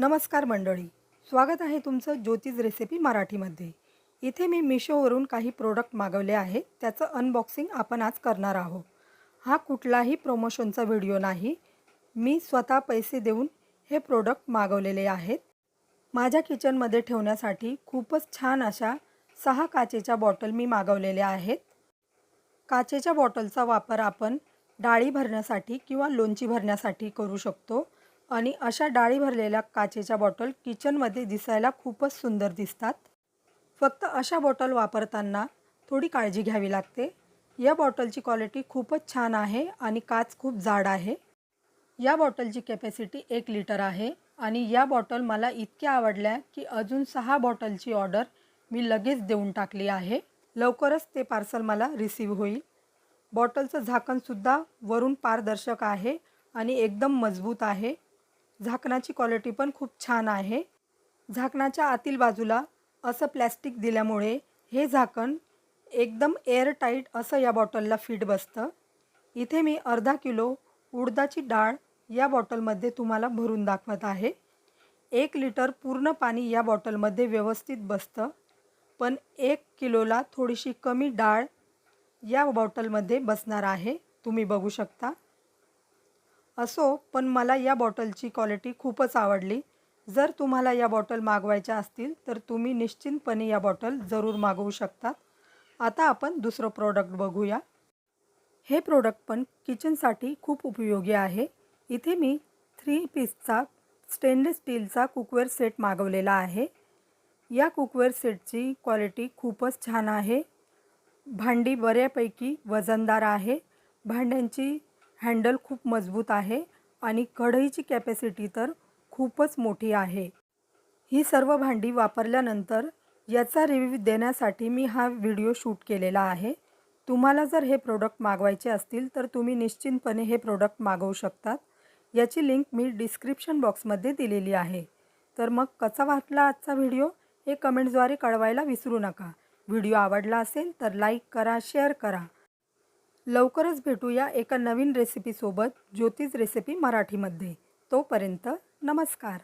नमस्कार मंडळी. स्वागत आहे तुमचं ज्योतिष रेसिपी मराठीमध्ये. इथे मी मिशोवरून काही प्रोडक्ट मागवले आहे त्याचं अनबॉक्सिंग आपण आज करणार आहोत. हा कुठलाही प्रमोशनचा व्हिडिओ नाही. मी स्वतः पैसे देऊन हे प्रोडक्ट मागवलेले आहेत. माझ्या किचनमध्ये ठेवण्यासाठी खूपच छान अशा सहा काचेच्या बॉटल मी मागवलेल्या आहेत. काचेच्या बॉटलचा वापर आपण डाळी भरण्यासाठी किंवा लोणची भरण्यासाठी करू शकतो. आणि अशा डाळी भरलेल्या काचेच्या बॉटल किचनमध्ये दिसायला खूपच सुंदर दिसतात. फक्त अशा बॉटल वापरताना थोडी काळजी घ्यावी लागते. या बॉटलची क्वालिटी खूपच छान आहे आणि काच खूप जाड आहे. या बॉटलची कॅपॅसिटी एक लिटर आहे आणि या बॉटल मला इतक्या आवडल्या की अजून सहा बॉटलची ऑर्डर मी लगेच देऊन टाकली आहे. लवकरच ते पार्सल मला रिसीव होईल. बॉटलचं झाकणसुद्धा वरून पारदर्शक आहे आणि एकदम मजबूत आहे. झाकणाची क्वालिटी पण खूप छान आहे. झाकणाच्या आतील बाजूला असं प्लॅस्टिक दिल्यामुळे हे झाकण एकदम एअरटाईट असं या बॉटलला फिट बसतं. इथे मी अर्धा किलो उडदाची डाळ या बॉटलमध्ये तुम्हाला भरून दाखवत आहे. एक लिटर पूर्ण पाणी या बॉटलमध्ये व्यवस्थित बसतं. पण एक किलोला थोडीशी कमी डाळ या बॉटलमध्ये बसणार आहे. तुम्ही बघू शकता. असो पण मला या बॉटलची क्वालिटी खूपच आवडली. जर तुम्हाला या बॉटल मागवायच्या असतील तर तुम्ही निश्चितपणे या बॉटल जरूर मागवू शकतात आता आपण दुसरं प्रोडक्ट बघूया. हे प्रोडक्ट पण किचनसाठी खूप उपयोगी आहे. इथे मी थ्री पीसचा स्टेनलेस स्टीलचा कुकवेअर सेट मागवलेला आहे. या कुकवेअर सेटची क्वालिटी खूपच छान आहे. भांडी बऱ्यापैकी वजनदार आहे. भांड्यांची हँडल खूप मजबूत आहे आणि कढईची कॅपॅसिटी तर खूपच मोठी आहे. ही सर्व भांडी वापरल्यानंतर याचा रिव्ह्यू देण्यासाठी मी हा व्हिडिओ शूट केलेला आहे. तुम्हाला जर हे प्रोडक्ट मागवायचे असतील तर तुम्ही निश्चितपणे हे प्रोडक्ट मागवू शकतात. याची लिंक मी डिस्क्रिप्शन बॉक्समध्ये दिलेली आहे. तर मग कसा वाटला आजचा व्हिडिओ हे कमेंटद्वारे कळवायला विसरू नका. व्हिडिओ आवडला असेल तर लाईक करा शेअर करा. लवकरच भेटूया एका नवीन रेसिपीसोबत ज्योतिष रेसिपी मराठीमध्ये. तोपर्यंत नमस्कार.